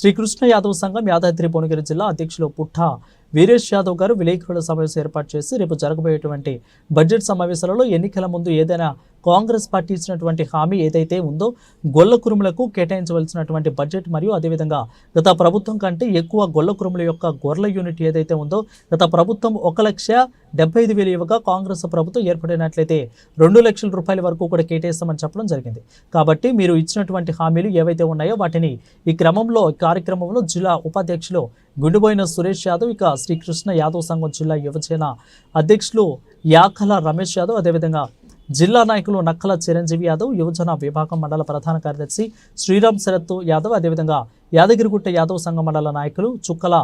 శ్రీకృష్ణ యాదవ్ సంఘం యాదాద్రి భువనగిరి జిల్లా అధ్యక్షులు పుట్ట వీరేష్ యాదవ్ గారు విలేకరుల సమావేశం ఏర్పాటు చేసి రేపు జరగబోయేటువంటి బడ్జెట్ సమావేశాలలో ఎన్నికల ముందు ఏదైనా కాంగ్రెస్ పార్టీ ఇచ్చినటువంటి హామీ ఏదైతే ఉందో గొల్ల కురుములకు కేటాయించవలసినటువంటి బడ్జెట్ మరియు అదేవిధంగా గత ప్రభుత్వం కంటే ఎక్కువ గొల్ల కురుముల యొక్క గొర్రెల యూనిట్ ఏదైతే ఉందో గత ప్రభుత్వం ఒక లక్ష డెబ్బై ఐదు వేలు ఇవ్వగా కాంగ్రెస్ ప్రభుత్వం ఏర్పడినట్లయితే రెండు లక్షల రూపాయల వరకు కూడా కేటాయిస్తామని చెప్పడం జరిగింది. కాబట్టి మీరు ఇచ్చినటువంటి హామీలు ఏవైతే ఉన్నాయో వాటిని ఈ క్రమంలో ఈ కార్యక్రమంలో జిల్లా ఉపాధ్యక్షులు గుండుబోయిన సురేష్ యాదవ్ ఇక శ్రీకృష్ణ యాదవ్ సంఘం జిల్లా యువజన అధ్యక్షులు యాకల రమేష్ యాదవ్ అదేవిధంగా జిల్లా నాయకులు నక్కల చిరంజీవి యాదవ్ యువజన విభాగం మండల ప్రధాన కార్యదర్శి శ్రీరామ్ శరత్ యాదవ్ అదేవిధంగా యాదగిరిగుట్ట యాదవ్ సంఘ మండల నాయకులు చుక్కల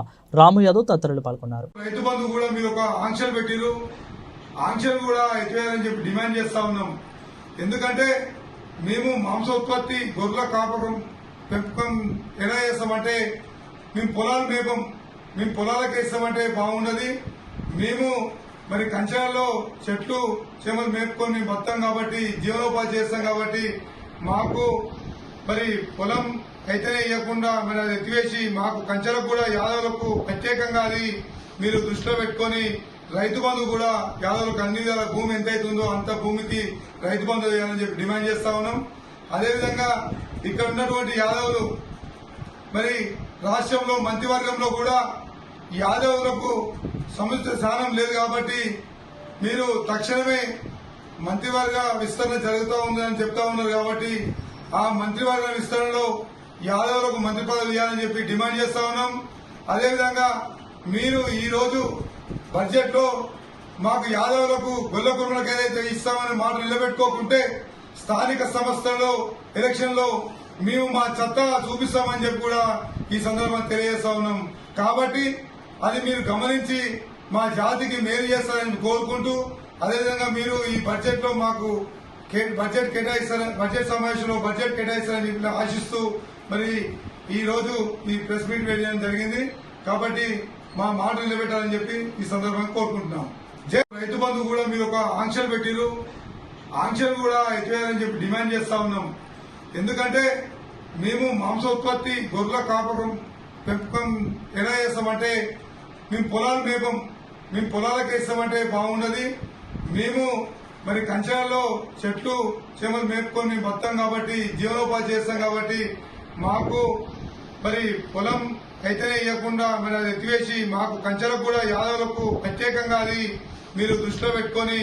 రాము యాదవ్ తదితరులు పాల్గొన్నారు. రైతు బంధు కూడా మీరు ఒక ఆంక్షలు పెట్టిరు ఆంక్షలు కూడా ఎత్తివేయాలని చెప్పి డిమాండ్ చేస్తా ఉన్నాం. ఎందుకంటే మేము మాంసోత్పత్తి గొర్రెల కాపకం పెంపకం ఎలా చేస్తామంటే మేము పొలాలు మేపం. మేము పొలాలకు వేస్తామంటే బాగుండదు. మేము మరి కంచాలలో చెట్లు చేమలు మేపుకొని మేము బతాం కాబట్టి జీవనోపాధి చేస్తాం కాబట్టి మాకు మరి పొలం అయితేనే ఇవ్వకుండా మరి అది ఎత్తివేసి మాకు కంచెలకు కూడా యాదవులకు ప్రత్యేకంగా అది మీరు దృష్టిలో పెట్టుకొని రైతు బంధు కూడా యాదవులకు అన్ని విధాల భూమి ఎంత అవుతుందో అంత భూమికి రైతు బంధు చేయాలని చెప్పి డిమాండ్ చేస్తా ఉన్నాం. అదేవిధంగా ఇక్కడ ఉన్నటువంటి యాదవులు మరి రాష్ట్రంలో మంత్రివర్గంలో కూడా యాదవులకు సముచిత స్థానం లేదు కాబట్టి మీరు తక్షణమే మంత్రివర్గ విస్తరణ జరుగుతూ ఉందని చెప్తా ఉన్నారు కాబట్టి ఆ మంత్రివర్గ విస్తరణలో యాదవులకు మంత్రి పదవి ఇవ్వాలని చెప్పి డిమాండ్ చేస్తా ఉన్నాం. అదేవిధంగా మీరు ఈ రోజు బడ్జెట్లో మాకు యాదవులకు గొల్ల కుర్మలకు ఏదైతే ఇస్తామని మాట నిలబెట్టుకోకుంటే స్థానిక సంస్థల్లో ఎలక్షన్లో మేము మా చెత్త చూపిస్తామని చెప్పి కూడా ఈ సందర్భంగా తెలియజేస్తా ఉన్నాం. కాబట్టి అది మీరు గమనించి మా జాతికి మేలు చేస్తారని కోరుకుంటూ అదేవిధంగా మీరు ఈ బడ్జెట్లో మాకు కే- బడ్జెట్ కేటాయిస్తారని బడ్జెట్ సమావేశంలో బడ్జెట్ కేటాయిస్తారని ఆశిస్తూ మరి ఈ రోజు ఈ ప్రెస్ మీట్ వేయడం జరిగింది. కాబట్టి మా మాట నిలబెట్టాలని చెప్పి ఈ సందర్భంగా కోరుకుంటున్నాం. జై రైతు బంధు కూడా మీరు ఒక ఆంక్షలు పెట్టిరు ఆంక్షలు కూడా ఎత్తివేయాలని చెప్పి డిమాండ్ చేస్తా ఉన్నాం. ఎందుకంటే మేము మాంసోత్పత్తి గొర్రెల కాపకం పెంపకం ఎలా చేస్తామంటే మేము పొలాలు మేపం. మేము పొలాలకు వేస్తామంటే బాగుండదు. మేము మరి కంచాల్లో చెట్లు చేమలు మేపుకొని మేము బతాం కాబట్టి జీవనోపాధి చేస్తాం కాబట్టి మాకు మరి పొలం అయితేనే ఇవ్వకుండా మరి అది ఎత్తివేసి మాకు కంచెలకు కూడా యాదవులకు ప్రత్యేకంగా అది మీరు దృష్టిలో పెట్టుకొని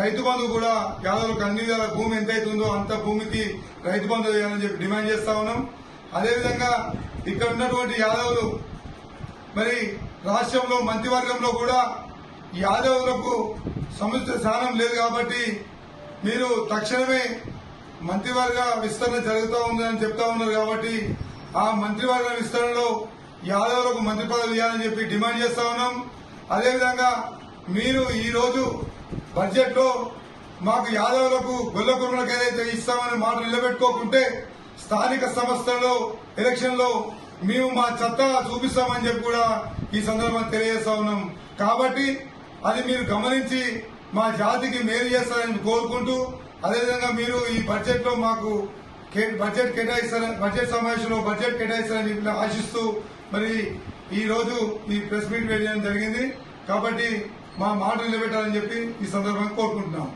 రైతు బంధు కూడా యాదవులకు అన్ని విధాల భూమి ఎంత అవుతుందో అంత భూమికి రైతు బంధు చేయాలని చెప్పి డిమాండ్ చేస్తా ఉన్నాం. అదేవిధంగా ఇక్కడ ఉన్నటువంటి యాదవులు మరి రాష్ట్రంలో మంత్రివర్గంలో కూడా యాదవులకు సముచిత స్థానం లేదు కాబట్టి మీరు తక్షణమే మంత్రివర్గ విస్తరణ జరుగుతూ ఉందని చెప్తా ఉన్నారు కాబట్టి ఆ మంత్రివర్గ విస్తరణలో యాదవులకు మంత్రి పదవులు ఇవ్వాలని చెప్పి డిమాండ్ చేస్తా ఉన్నాం. అదేవిధంగా మీరు ఈ రోజు బడ్జెట్లో మాకు యాదవులకు గొల్ల కుర్మలకు ఏదైతే మాట నిలబెట్టుకోకుంటే స్థానిక సంస్థల్లో ఎలక్షన్లో మేము మా చెత్త చూపిస్తామని చెప్పి కూడా ఈ సందర్భంగా తెలియజేస్తా ఉన్నాం. కాబట్టి అది మీరు గమనించి మా జాతికి మేలు చేస్తారని కోరుకుంటూ అదేవిధంగా మీరు ఈ బడ్జెట్లో మాకు కే- బడ్జెట్ కేటాయిస్తారని బడ్జెట్ సమావేశంలో బడ్జెట్ కేటాయిస్తారని ఆశిస్తూ మరి ఈ రోజు ఈ ప్రెస్ మీట్ వేయడం జరిగింది. కాబట్టి మా మాట నిలబెట్టాలని చెప్పి ఈ సందర్భంగా కోరుకుంటున్నాం.